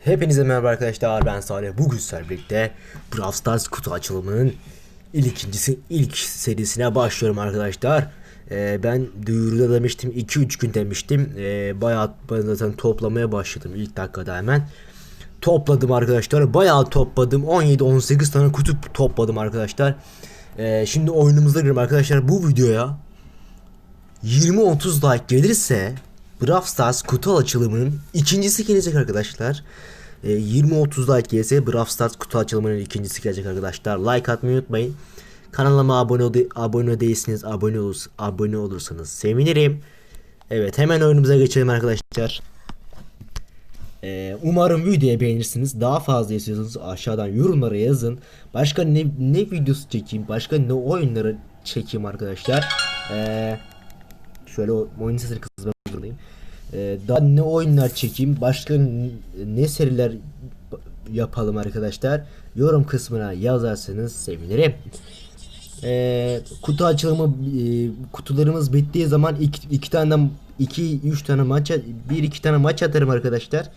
Hepinize merhaba arkadaşlar ben Salih. Bugün sizlerle birlikte Brawl Stars kutu açılımının ilk ikincisi ilk serisine başlıyorum arkadaşlar. Ee, Ben duyuruda demiştim 2-3 gün demiştim. Ee, Bayağı ben zaten toplamaya başladım ilk dakikada hemen. Topladım arkadaşlar bayağı topladım. 17-18 tane kutu topladım arkadaşlar. Ee, Şimdi oyunumuza girelim. Arkadaşlar bu videoya 20-30 like gelirse Brawl Stars kutu açılımının ikincisi gelecek arkadaşlar. E, 20-30 like gelirse Brawl Stars kutu açılımının ikincisi gelecek arkadaşlar. Like atmayı unutmayın. Kanalıma abone ol abone değilsiniz. Abone olur abone olursanız sevinirim. Evet hemen oyunumuza geçelim arkadaşlar. Ee, umarım videoyu beğenirsiniz. Daha fazla istiyorsanız aşağıdan yorumlara yazın. Başka ne ne videosu çekeyim, başka ne oyunları çekeyim arkadaşlar. Ee, şöyle oyun sesini zorundayım. Ee, daha ne oyunlar çekeyim, başka ne seriler yapalım arkadaşlar. Yorum kısmına yazarsanız sevinirim. Ee, kutu açılımı e, kutularımız bittiği zaman iki, iki tane iki üç tane maç bir iki tane maç atarım arkadaşlar.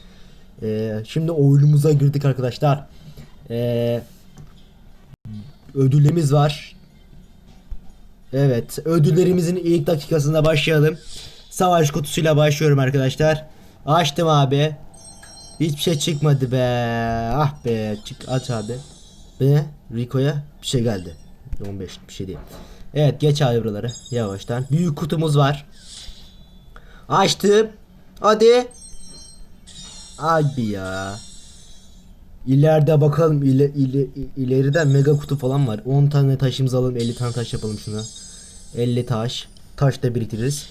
Ee, şimdi oyunumuza girdik arkadaşlar. Ee, ödüllerimiz var. Evet, ödüllerimizin ilk dakikasında başlayalım. Savaş kutusuyla başlıyorum arkadaşlar. Açtım abi. Hiçbir şey çıkmadı be. Ah be, çık aç abi. Be, Rico'ya bir şey geldi. 15 bir şey değil. Evet, geç abi buraları yavaştan. Büyük kutumuz var. Açtım. Hadi. Abi ya. İleride bakalım ile, ile, ileride mega kutu falan var. 10 tane taşımızı alalım 50 tane taş yapalım şuna. 50 taş. Taş da biriktiririz.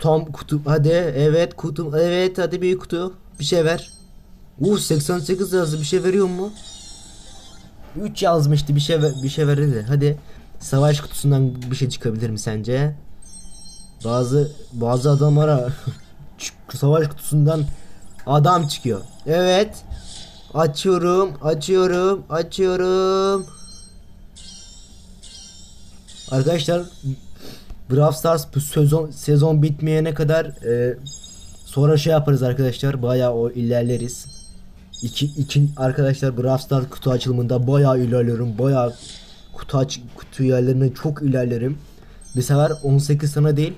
Tam kutu hadi evet kutu evet hadi bir kutu bir şey ver. Uh 88 yazdı bir şey veriyor mu? 3 yazmıştı bir şey bir şey verirdi. Hadi savaş kutusundan bir şey çıkabilir mi sence? Bazı bazı adamlara savaş kutusundan adam çıkıyor. Evet. Açıyorum, açıyorum, açıyorum. Arkadaşlar Brawl Stars bu sezon sezon bitmeyene kadar e, sonra şey yaparız arkadaşlar. Bayağı o ilerleriz. İki, iki arkadaşlar Brawl Stars kutu açılımında bayağı ilerlerim. Bayağı kutu aç kutu yerlerine çok ilerlerim. Bu sefer 18 tane değil.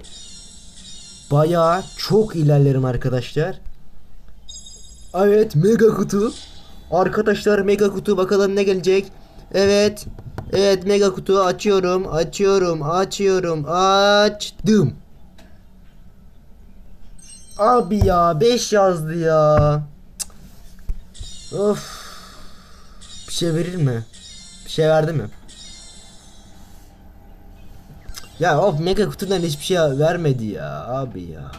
Bayağı çok ilerlerim arkadaşlar. Evet mega kutu. Arkadaşlar mega kutu bakalım ne gelecek. Evet. Evet mega kutu açıyorum. Açıyorum. Açıyorum. Açtım. Abi ya 5 yazdı ya. Of. Bir şey verir mi? Bir şey verdi mi? Ya of mega kutudan hiçbir şey vermedi ya abi ya.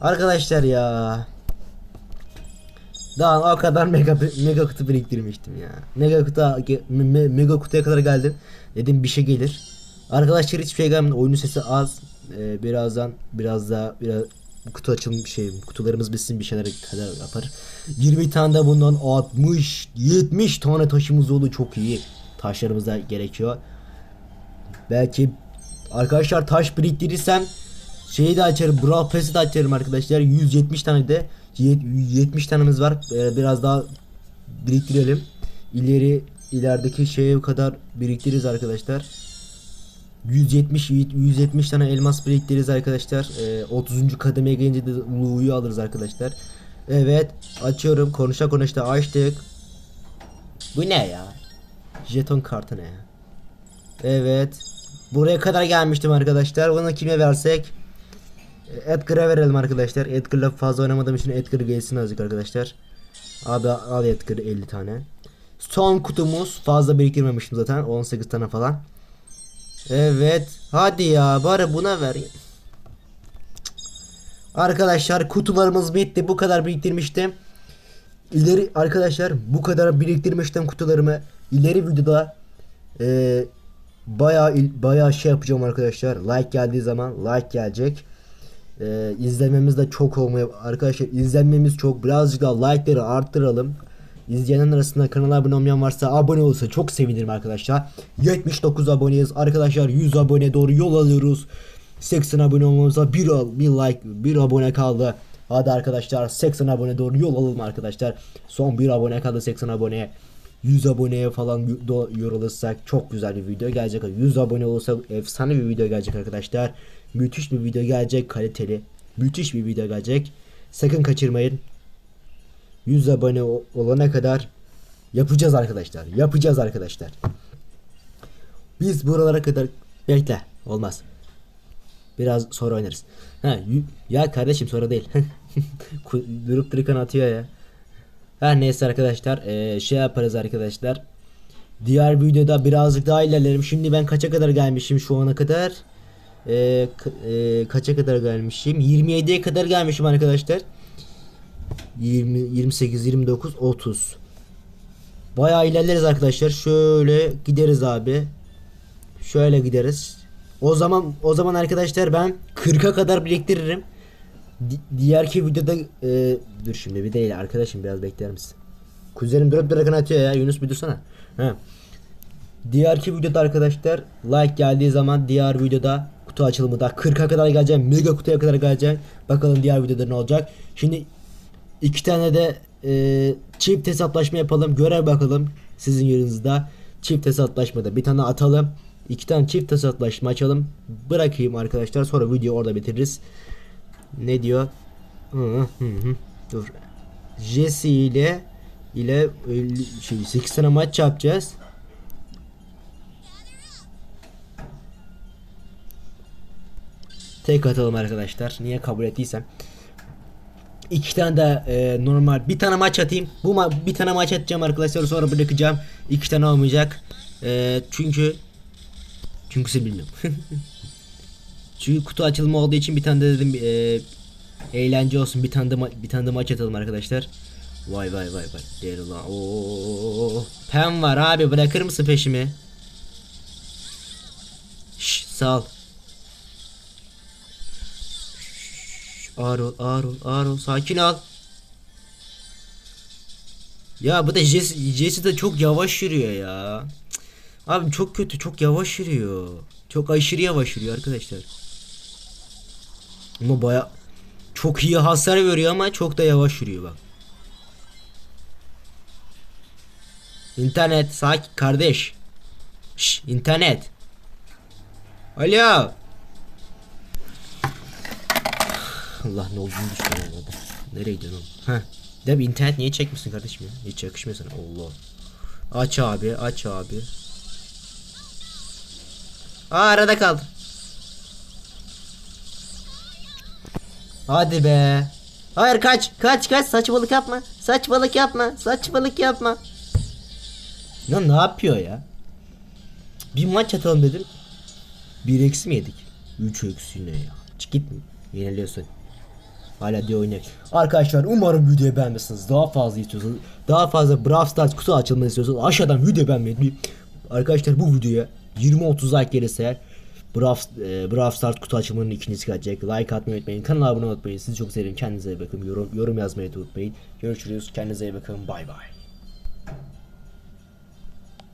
Arkadaşlar ya. Daha o kadar mega mega kutu biriktirmiştim ya. Mega kutu me- mega kutuya kadar geldim. Dedim bir şey gelir. Arkadaşlar hiçbir şey gelmedi. Oyunun sesi az. Ee, birazdan biraz daha biraz kutu açılım şey kutularımız bitsin bir şeyler kadar yapar. 20 tane de bundan 60 70 tane taşımız oldu çok iyi. Taşlarımız da gerekiyor. Belki arkadaşlar taş biriktirirsem şeyi de açarım. Brawl Pass'i de açarım arkadaşlar. 170 tane de 70 tanemiz var. Ee, biraz daha biriktirelim. İleri ilerideki şeye kadar biriktiririz arkadaşlar. 170 170 tane elmas biriktiririz arkadaşlar. Ee, 30. kademeye gelince de Lu'yu alırız arkadaşlar. Evet, açıyorum. Konuşa konuşta açtık. Bu ne ya? Jeton kartı ne? Evet. Buraya kadar gelmiştim arkadaşlar. Bunu kime versek? Edgar'a verelim arkadaşlar. Edgar'la fazla oynamadığım için Edgar gelsin azıcık arkadaşlar. Abi al Edgar'ı 50 tane. Son kutumuz fazla biriktirmemiştim zaten 18 tane falan. Evet. Hadi ya bari buna ver. Arkadaşlar kutularımız bitti. Bu kadar biriktirmiştim. İleri arkadaşlar bu kadar biriktirmiştim kutularımı. İleri videoda e, bayağı il- bayağı şey yapacağım arkadaşlar. Like geldiği zaman like gelecek. E, izlememiz de çok olmuyor arkadaşlar. izlenmemiz çok. Birazcık daha like'ları arttıralım. İzleyenler arasında kanala abone olmayan varsa abone olursa çok sevinirim arkadaşlar. 79 aboneyiz arkadaşlar 100 abone doğru yol alıyoruz. 80 abone olmamıza bir, bir like bir abone kaldı. Hadi arkadaşlar 80 abone doğru yol alalım arkadaşlar. Son bir abone kaldı 80 aboneye. 100 aboneye falan yorulursak çok güzel bir video gelecek. 100 abone olursa efsane bir video gelecek arkadaşlar. Müthiş bir video gelecek kaliteli. Müthiş bir video gelecek. Sakın kaçırmayın. 100 abone olana kadar yapacağız arkadaşlar. Yapacağız arkadaşlar. Biz buralara kadar bekle. Olmaz. Biraz sonra oynarız. Ha, ya kardeşim sonra değil. Durup dururken atıyor ya. Her neyse arkadaşlar eee, şey yaparız arkadaşlar. Diğer videoda birazcık daha ilerlerim. Şimdi ben kaça kadar gelmişim şu ana kadar? K- eee, kaça kadar gelmişim? 27'ye kadar gelmişim arkadaşlar. 20, 28, 29, 30. Bayağı ilerleriz arkadaşlar. Şöyle gideriz abi. Şöyle gideriz. O zaman o zaman arkadaşlar ben 40'a kadar biriktiririm. Di- diğerki videoda e, dur şimdi bir değil arkadaşım biraz bekler misin? Kuzenim durup dururken atıyor ya Yunus bir dursana. Ha. Diğerki videoda arkadaşlar like geldiği zaman diğer videoda kutu açılımı da 40'a kadar geleceğim. Mega kutuya kadar geleceğim. Bakalım diğer videoda ne olacak. Şimdi iki tane de e, çift hesaplaşma yapalım. Görev bakalım sizin yerinizde. Çift hesaplaşmada bir tane atalım. İki tane çift hesaplaşma açalım. Bırakayım arkadaşlar. Sonra video orada bitiririz. Ne diyor? Hı hı hı. Dur. Jesse ile ile elli- şey 8 tane maç yapacağız. Tek atalım arkadaşlar. Niye kabul ettiysem. İki tane de e, normal bir tane maç atayım. Bu ma- bir tane maç atacağım arkadaşlar sonra bırakacağım. İki tane olmayacak. E, çünkü çünkü bilmiyorum. çünkü kutu açılımı olduğu için bir tane de dedim e, eğlence olsun. Bir tane de bir tane de maç atalım arkadaşlar. Vay vay vay vay. Ulan. Oo. Pen var abi bırakır mısın peşimi? Şş, sağ ol. Ağır ol, ağır ol, ağır ol. Sakin ol. Ya bu da Jesse, Jesse de çok yavaş yürüyor ya. Cık. Abi çok kötü, çok yavaş yürüyor. Çok aşırı yavaş yürüyor arkadaşlar. Ama baya çok iyi hasar veriyor ama çok da yavaş yürüyor bak. İnternet sakin kardeş. Şş, internet. Alo. Allah ne olduğunu düşünüyorum orada. Nereye gidiyorsun oğlum? Heh. De bir internet niye çekmişsin kardeşim ya? Hiç yakışmıyor sana. Allah. Aç abi, aç abi. Aa arada kaldı. Hadi be. Hayır kaç, kaç, kaç. Saçmalık yapma. Saçmalık yapma. Saçmalık yapma. Ya ne yapıyor ya? Bir maç atalım dedim. Bir eksi mi yedik? Üç eksi ne ya? Çık git mi? Yeniliyorsun. Hala diye oynayın. Arkadaşlar umarım videoyu beğenmişsiniz. Daha fazla istiyorsanız, daha fazla Brawl Stars kutu açılmanı istiyorsanız aşağıdan video beğenmeyi. Arkadaşlar bu videoya 20-30 like gelirse eğer Brawl, e, Stars kutu açılmanın ikincisi gelecek. Like atmayı unutmayın. Kanala abone olmayı unutmayın. Sizi çok seviyorum. Kendinize iyi bakın. Yorum, yorum yazmayı unutmayın. Görüşürüz. Kendinize iyi bakın. Bay bay.